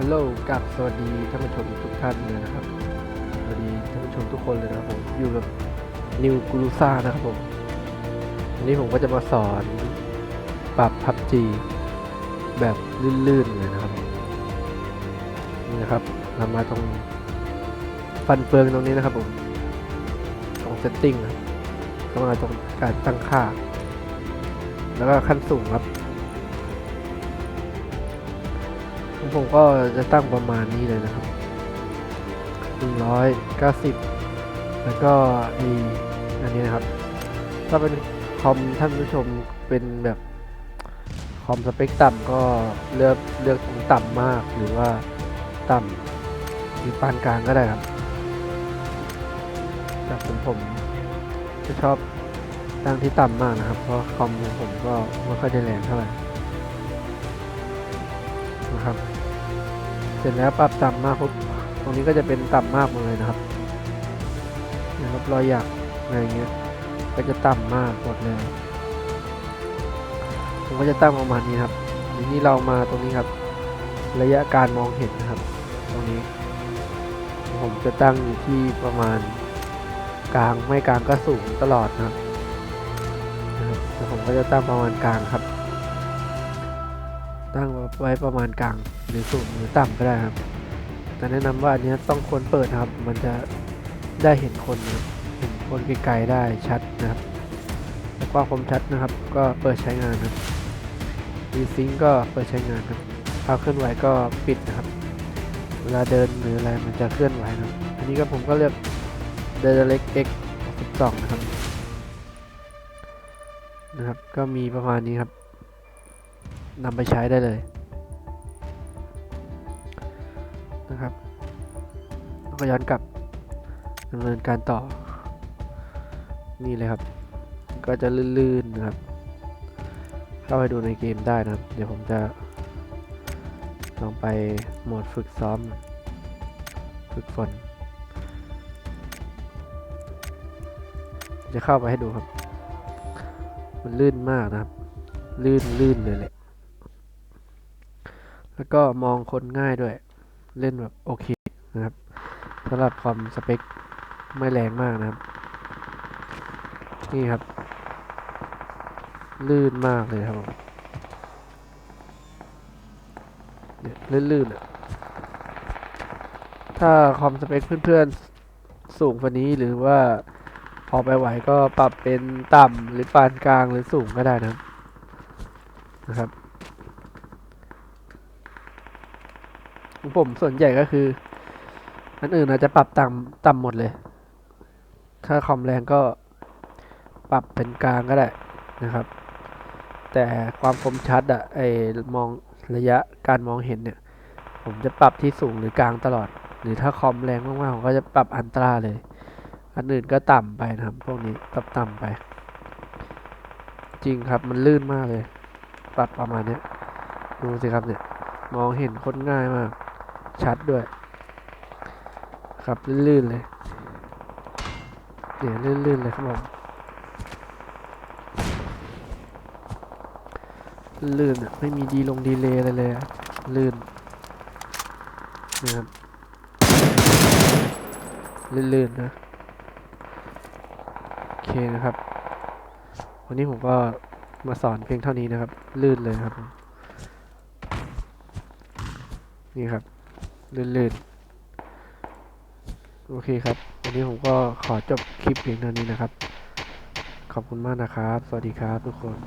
ฮัลโหลกับสวัสดีท่านผู้ชมทุกท่านเลยนะครับ สวัสดีท่านผู้ชมทุกคนเลยนะครับผม อยู่กับนิวกูรูซ่านะครับผม วันนี้ผมก็จะมาสอนปรับพับจีแบบลื่นๆเลยนะครับ นี่นะครับเรามาตรงฟันเฟืองตรงนี้นะครับผม ตรงเซตติ้งนะก็มาตรงการตั้งค่า แล้วก็ขั้นสูงครับ ผมก็จะตั้งประมาณนี้เลยนะครับ 190 แล้วก็มีอันนี้นะครับ ถ้าเป็นคอมท่านผู้ชมเป็นแบบคอมสเปคต่ำก็เลือกเลือกตรงต่ำมากหรือว่าต่ำหรือปานกลางก็ได้ครับแต่ผมผมจะชอบตั้งที่ต่ำมากนะครับ เพราะคอมของผมก็ไม่ค่อยได้แรงเท่าไหร่นะครับ เสร็จแล้วปรับต่ำมากปุ๊บตรงนี้ก็จะเป็นต่ำมากหมดเลยนะครับ นะครับรอยหยักอะไรเงี้ย ก็จะต่ำมากหมดเลยผมก็จะตั้งประมาณนี้ครับทีนี้เรามาตรงนี้ครับ ระยะการมองเห็นนะครับ ตรงนี้ ผมจะตั้งอยู่ที่ประมาณกลางไม่กลางก็สูงตลอดนะครับนะครับแต่ผมก็จะตั้งประมาณกลางครับ ตั้งไว้ประมาณกลาง หรือสูงหรือต่ำก็ได้ครับ แต่แนะนำว่าอันนี้ต้องควรเปิดครับ มันจะได้เห็นคนนะเห็นคนไกลๆได้ชัดนะครับแล้วก็คมชัดนะครับ ก็เปิดใช้งานครับดีซิงก็เปิดใช้งานครับภาพเคลื่อนไหวก็ปิดนะครับ เวลาเดินหรืออะไรมันจะเคลื่อนไหวนะอันนี้ก็ผมก็เลือกเดเล็ก X 12 นะครับนะครับ ก็มีประมาณนี้ครับ นำไปใช้ได้เลยนะครับแล้วก็ย้อนกลับดำเนินการต่อ นี่เลยครับ ก็จะลื่นๆนะครับ เข้าไปดูในเกมได้นะครับ เดี๋ยวผมจะลองไปโหมดฝึกซ้อม ฝึกฝน จะเข้าไปให้ดูครับ มันลื่นมากนะครับ ลื่นลื่นเลยแหละ แล้วก็มองคนง่ายด้วย เล่นแบบโอเคนะครับสำหรับคอมสเปคไม่แรงมากนะครับ นี่ครับ ลื่นมากเลยครับผมเนี่ยลื่นๆอะถ้าคอมสเปคเพื่อนๆ สูงกว่านี้หรือว่าพอไปไหวก็ปรับเป็นต่ำหรือปานกลางหรือสูงก็ได้นะนะครับ ของผมส่วนใหญ่ก็คือ อันอื่นอาจจะปรับต่ำต่ำหมดเลย ถ้าคอมแรงก็ปรับเป็นกลางก็ได้นะครับ แต่ความคมชัดอะไอมองระยะการมองเห็นเนี่ย ผมจะปรับที่สูงหรือกลางตลอด หรือถ้าคอมแรงมากๆผมก็จะปรับอันตราเลย อันอื่นก็ต่ำไปนะครับ พวกนี้ปรับต่ำไป จริงครับมันลื่นมากเลย ปรับประมาณนี้ดูสิครับเนี่ย มองเห็นคนง่ายมาก ชัดด้วย ครับลื่นๆเลยเนี่ยวลื่นๆเลยครับผมลื่นอะไม่มีดีลงดีเลย์อะไรเลยลื่นนะครับลื่นๆนะโอเคนะครับ วันนี้ผมก็มาสอนเพียงเท่านี้นะครับ ลื่นเลยครับ นี่ครับ ลื่นๆ โอเคครับ วันนี้ผมก็ขอจบคลิปเพียงเท่านี้นะครับ ขอบคุณมากนะครับ สวัสดีครับทุกคน